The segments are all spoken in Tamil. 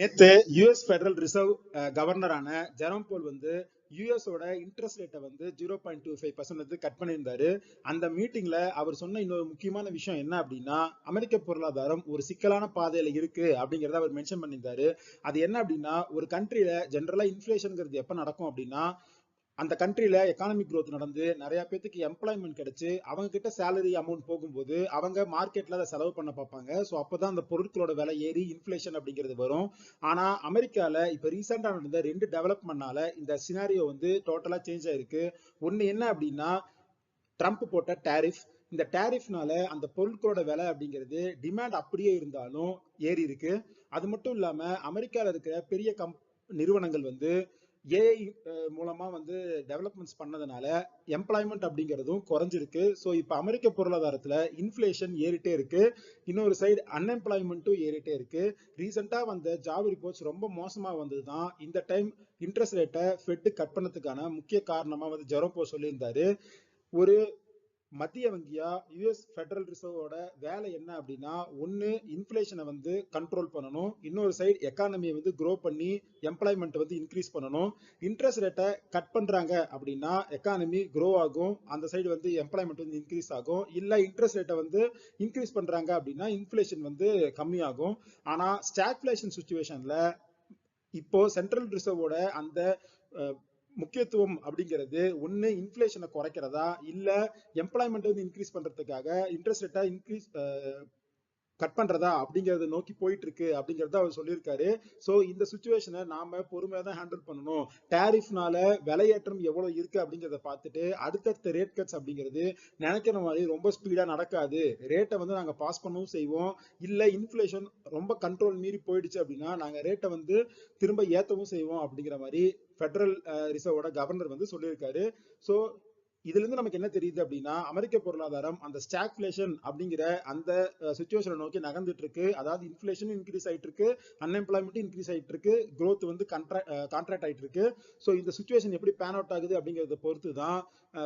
நேத்து யூஎஸ் பெடரல் ரிசர்வ் கவர்னரான ஜெரம் போல் வந்து யூஎஸோட ஓட இன்ட்ரெஸ்ட் ரேட்டை வந்து zero point two five percent வந்து கட் பண்ணியிருந்தாரு. அந்த மீட்டிங்ல அவர் சொன்ன இன்னொரு முக்கியமான விஷயம் என்ன அப்படின்னா அமெரிக்க பொருளாதாரம் ஒரு சிக்கலான பாதையில இருக்கு அப்படிங்கறத அவர் மென்ஷன் பண்ணியிருந்தாரு. அது என்ன அப்படின்னா ஒரு கண்ட்ரியில ஜென்ரலா இன்ஃபிளேஷன்ங்கிறது எப்ப நடக்கும் அப்படின்னா அந்த கண்ட்ரில எக்கானமிக் க்ரோத் நடந்து நிறைய பேத்துக்கு எம்ப்ளாய்மெண்ட் கிடைச்சு அவங்க கிட்ட சேலரி அமௌண்ட் போகும்போது அவங்க மார்க்கெட்ல அதை செலவு பண்ண பார்ப்பாங்க. ஸோ அப்பதான் அந்த பொருட்களோட விலை ஏறி இன்ஃபிளேஷன் அப்படிங்கிறது வரும். ஆனா அமெரிக்கால இப்ப ரீசெண்டா நடந்த ரெண்டு டெவலப்மெண்ட்னால இந்த சினாரியோ வந்து டோட்டலா சேஞ்ச் ஆயிருக்கு. ஒன்னு என்ன அப்படின்னா ட்ரம்ப் போட்ட டேரிஃப் இந்த டேரிஃப்னால அந்த பொருட்களோட விலை அப்படிங்கிறது டிமாண்ட் அப்படியே இருந்தாலும் ஏறி இருக்கு அது மட்டும் இல்லாம அமெரிக்கால இருக்கிற பெரிய கம் நிறுவனங்கள் வந்து ஏஐ மூலமா வந்து டெவலப்மெண்ட்ஸ் பண்ணதுனால எம்ப்ளாய்மெண்ட் அப்படிங்கிறதும் குறைஞ்சிருக்கு. ஸோ இப்போ அமெரிக்க பொருளாதாரத்தில் இன்ஃப்ளேஷன் ஏறிட்டே இருக்கு. இன்னொரு சைடு அன்எம்ப்ளாய்மெண்ட்டும் ஏறிட்டே இருக்கு. ரீசெண்டாக வந்த ஜாப் ரிப்போர்ட்ஸ் ரொம்ப மோசமாக வந்தது தான் இந்த டைம் இன்ட்ரெஸ்ட் ரேட்டை ஃபெட்டு கட் பண்ணதுக்கான முக்கிய காரணமாக வந்து ஜெரோப்போ சொல்லியிருந்தாரு. ஒரு மத்திய வங்கியா யுஎஸ் ஃபெடரல் ரிசர்வோட வேலை என்ன அப்படின்னா ஒன்று இன்ஃப்ளேஷனை வந்து கண்ட்ரோல் பண்ணணும். இன்னொரு சைடு எக்கானமியை வந்து க்ரோ பண்ணி எம்ப்ளாய்மெண்ட் வந்து இன்க்ரீஸ் பண்ணணும். இன்ட்ரெஸ்ட் ரேட்டை கட் பண்ணுறாங்க அப்படின்னா எக்கானமி க்ரோ ஆகும். அந்த சைடு வந்து எம்ப்ளாய்மெண்ட் வந்து இன்க்ரீஸ் ஆகும். இல்லை இன்ட்ரெஸ்ட் ரேட்டை வந்து இன்க்ரீஸ் பண்ணுறாங்க அப்படின்னா இன்ஃப்ளேஷன் வந்து கம்மியாகும். ஆனால் ஸ்டாக்ஃபிளேஷன் சுச்சுவேஷனில் இப்போ சென்ட்ரல் ரிசர்வோட அந்த முக்கியத்துவம் அப்படிங்கிறது ஒன்னு இன்ஃபிளேஷனை குறைக்கிறதா? இல்ல எம்ப்ளாய்மெண்ட் வந்து இன்க்ரீஸ் பண்றதுக்காக இன்ட்ரெஸ்ட் ரேட்டா இன்க்ரீஸ் கட் பண்றதா? அப்படிங்கறத நோக்கி போயிட்டு இருக்கு அப்படிங்கறத அவர் சொல்லியிருக்காரு. சோ இந்த சுச்சுவேஷனை நாம பொறுமையா தான் ஹேண்டில் பண்ணணும். டேரிஃப்னால விலையேற்றம் எவ்வளவு இருக்கு அப்படிங்கறத பார்த்துட்டு அடுத்தடுத்த ரேட் கட்ஸ் அப்படிங்கிறது நினைக்கிற மாதிரி ரொம்ப ஸ்பீடா நடக்காது. ரேட்டை வந்து நாங்க பாஸ் பண்ணவும் செய்வோம். இல்ல இன்ஃபிளேஷன் ரொம்ப கண்ட்ரோல் மீறி போயிடுச்சு அப்படின்னா நாங்க ரேட்டை வந்து திரும்ப ஏத்தவும் செய்வோம் அப்படிங்கிற மாதிரி ஃபெடரல் ரிசர்வோட கவர்னர் வந்து சொல்லியிருக்காரு. ஸோ இதுல இருந்து நமக்கு என்ன தெரியுது அப்படின்னா அமெரிக்க பொருளாதாரம் அந்த ஸ்டாக்ஃபிளேஷன் அப்படிங்கிற அந்த சுச்சுவேஷனை நோக்கி நகர்ந்துட்டு இருக்கு அதாவது இன்ஃபிளேஷன் இன்க்ரீஸ் ஆயிட்டு இருக்கு அன்எம்ப்ளாய்மெண்ட் இன்க்ரீஸ் ஆயிட்டு இருக்கு க்ரோத் வந்து கான்ட்ராக்ட் ஆயிட்டு இருக்கு ஸோ இந்த சுச்சுவேஷன் எப்படி பேன் அவுட் ஆகுது அப்படிங்கறத பொறுத்து தான்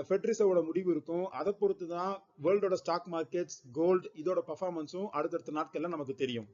ஃபெட்ரிஸோட முடிவு இருக்கும். அதை பொறுத்து தான் வேர்ல்டோட ஸ்டாக் மார்க்கெட்ஸ் கோல்டு இதோட பர்ஃபார்மன்ஸும் அடுத்தடுத்த நாட்கள்ல நமக்கு தெரியும்.